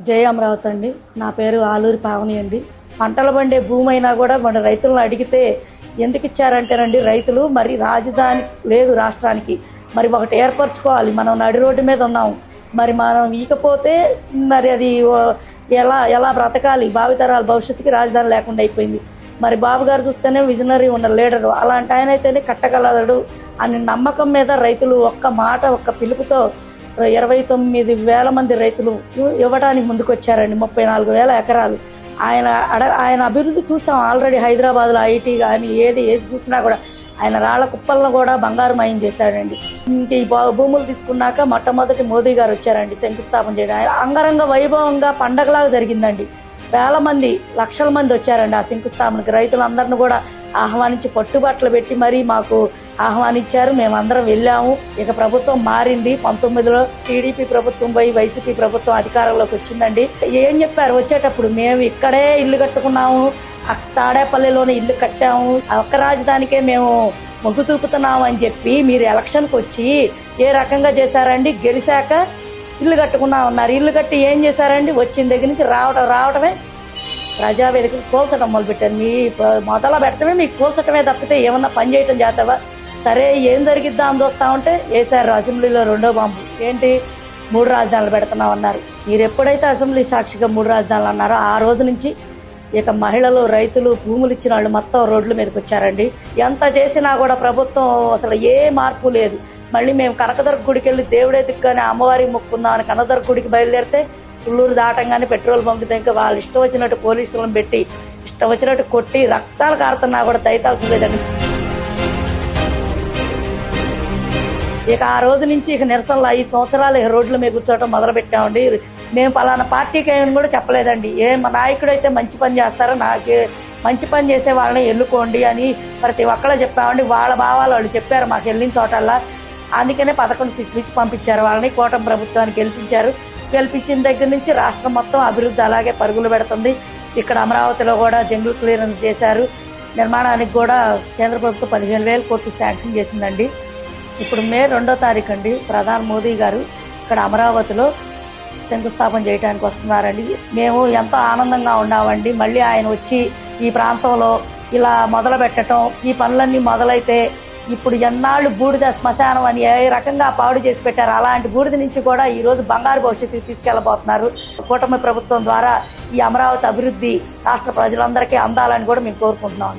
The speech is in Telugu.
జయ అమరావతి అండి. నా పేరు ఆలూరి పావని అండి. పంటలు పండే భూమి అయినా కూడా మన రైతులను అడిగితే ఎందుకు ఇచ్చారంటేనండి రైతులు మరి రాజధాని లేదు రాష్ట్రానికి. మరి ఒకటి ఏర్పరచుకోవాలి. మనం నడి రోడ్డు మీద ఉన్నాం. మరి మనం ఈకపోతే మరి అది ఎలా ఎలా బ్రతకాలి? భావితరాల భవిష్యత్తుకి రాజధాని లేకుండా అయిపోయింది. మరి బాబు గారు చూస్తేనే విజనరీ ఉన్న లీడరు. అలాంటి ఆయన అయితేనే కట్టగలడు అని నమ్మకం మీద రైతులు ఒక్క మాట ఒక్క పిలుపుతో ఇరవై తొమ్మిది వేల మంది రైతులు ఇవ్వడానికి ముందుకొచ్చారండి. ముప్పై నాలుగు వేల ఎకరాలు. ఆయన అడ ఆయన అభివృద్ధి చూసాం ఆల్రెడీ హైదరాబాద్లో ఐటీ కానీ ఏది ఏది చూసినా కూడా ఆయన రాళ్ళ కుప్పలను కూడా బంగారుమయం చేశాడండి. ఇంక ఈ భూములు తీసుకున్నాక మొట్టమొదటి మోదీ గారు వచ్చారండి శంకుస్థాపన చేయడం. ఆయన అంగరంగ వైభవంగా పండగలాగా జరిగిందండి. వేల మంది లక్షల మంది వచ్చారండి ఆ శంకుస్థాపనకి. రైతులందరిని కూడా ఆహ్వానించి పట్టుబట్టలు పెట్టి మరీ మాకు ఆహ్వానించారు. మేమందరం వెళ్ళాము. ఇక ప్రభుత్వం మారింది. పంతొమ్మిదిలో టీడీపీ ప్రభుత్వం పోయి వైసీపీ ప్రభుత్వం అధికారంలోకి వచ్చిందండి. ఏం చెప్పారు? వచ్చేటప్పుడు మేము ఇక్కడే ఇల్లు కట్టుకున్నాము. తాడేపల్లిలోనే ఇల్లు కట్టాము. ఒక్క రాజధానికే మేము మొగ్గు చూపుతున్నాము అని చెప్పి మీరు ఎలక్షన్కి వచ్చి ఏ రకంగా చేశారండి? గెలిచాక ఇల్లు కట్టుకున్నా ఉన్నారు. ఇల్లు కట్టి ఏం చేశారండి? వచ్చిన దగ్గర నుంచి రావడం రావడమే ప్రజావేదిక కోల్చడం మొదలుపెట్టారు. మీ మొదలు పెట్టడమే మీకు కోల్చడమే తప్పితే ఏమన్నా పని చేయటం చేస్తావా? సరే ఏం జరిగిద్దా అని చూస్తా ఉంటే వేశారు అసెంబ్లీలో రెండో బాంబు. ఏంటి? మూడు రాజధానులు పెడుతున్నాం అన్నారు. మీరు ఎప్పుడైతే అసెంబ్లీ సాక్షిగా మూడు రాజధానులు అన్నారో ఆ రోజు నుంచి ఇక మహిళలు రైతులు భూములు ఇచ్చిన వాళ్ళు మొత్తం రోడ్ల మీదకి వచ్చారండి. ఎంత చేసినా కూడా ప్రభుత్వం అసలు ఏ మార్పు లేదు. మళ్ళీ మేము కనకదుర్గ గుడికి వెళ్ళి దేవుడే దిక్కని అమ్మవారికి మొక్కుందామని కనకదుర్గ గుడికి బయలుదేరితే పుల్లూరు దాటంగానే పెట్రోల్ బంక్ దగ్గర వాళ్ళు ఇష్టం వచ్చినట్టు పోలీసులను పెట్టి ఇష్టం వచ్చినట్టు కొట్టి రక్తాలు కారుతున్నా కూడా దయతాల్సలేదండి ఇక ఆ రోజు నుంచి ఇక నిరసనలు ఐదు సంవత్సరాలు ఇక రోడ్ల మీద కూర్చోవటం మొదలుపెట్టామండి. మేము పలానా పార్టీకి ఏమని కూడా చెప్పలేదండి. ఏ మా నాయకుడు అయితే మంచి పని చేస్తారో నాకే మంచి పని చేసే వాళ్ళని ఎన్నుకోండి అని ప్రతి ఒక్కళ్ళు చెప్పామండి. వాళ్ళ భావాలు వాళ్ళు చెప్పారు మాకు వెళ్ళిన చోటల్లా. అందుకనే పథకం ఇచ్చి పంపించారు వాళ్ళని. కూటమి ప్రభుత్వానికి గెలిపించారు. గెలిపించిన దగ్గర నుంచి రాష్ట్రం మొత్తం అభివృద్ధి అలాగే పరుగులు పెడుతుంది. ఇక్కడ అమరావతిలో కూడా జంగుల్ క్లియరెన్స్ చేశారు. నిర్మాణానికి కూడా కేంద్ర ప్రభుత్వం పదిహేను వేల కోట్లు శాంక్షన్ చేసిందండి. ఇప్పుడు మే రెండో తారీఖు అండి. ప్రధాని మోదీ గారు ఇక్కడ అమరావతిలో శంకుస్థాపన చేయడానికి వస్తున్నారండి. మేము ఎంతో ఆనందంగా ఉన్నామండి. మళ్ళీ ఆయన వచ్చి ఈ ప్రాంతంలో ఇలా మొదలు పెట్టడం ఈ పనులన్నీ మొదలైతే ఇప్పుడు ఎన్నాళ్ళు బూడిద శ్మశానం అని ఏ రకంగా పాడు చేసి పెట్టారు. అలాంటి బూడిద నుంచి కూడా ఈ రోజు బంగారు భవిష్యత్తుకి తీసుకెళ్ళబోతున్నారు కూటమి ప్రభుత్వం ద్వారా ఈ అమరావతి అభివృద్ధి రాష్ట్ర ప్రజలందరికీ అందాలని కూడా మేము కోరుకుంటున్నాం.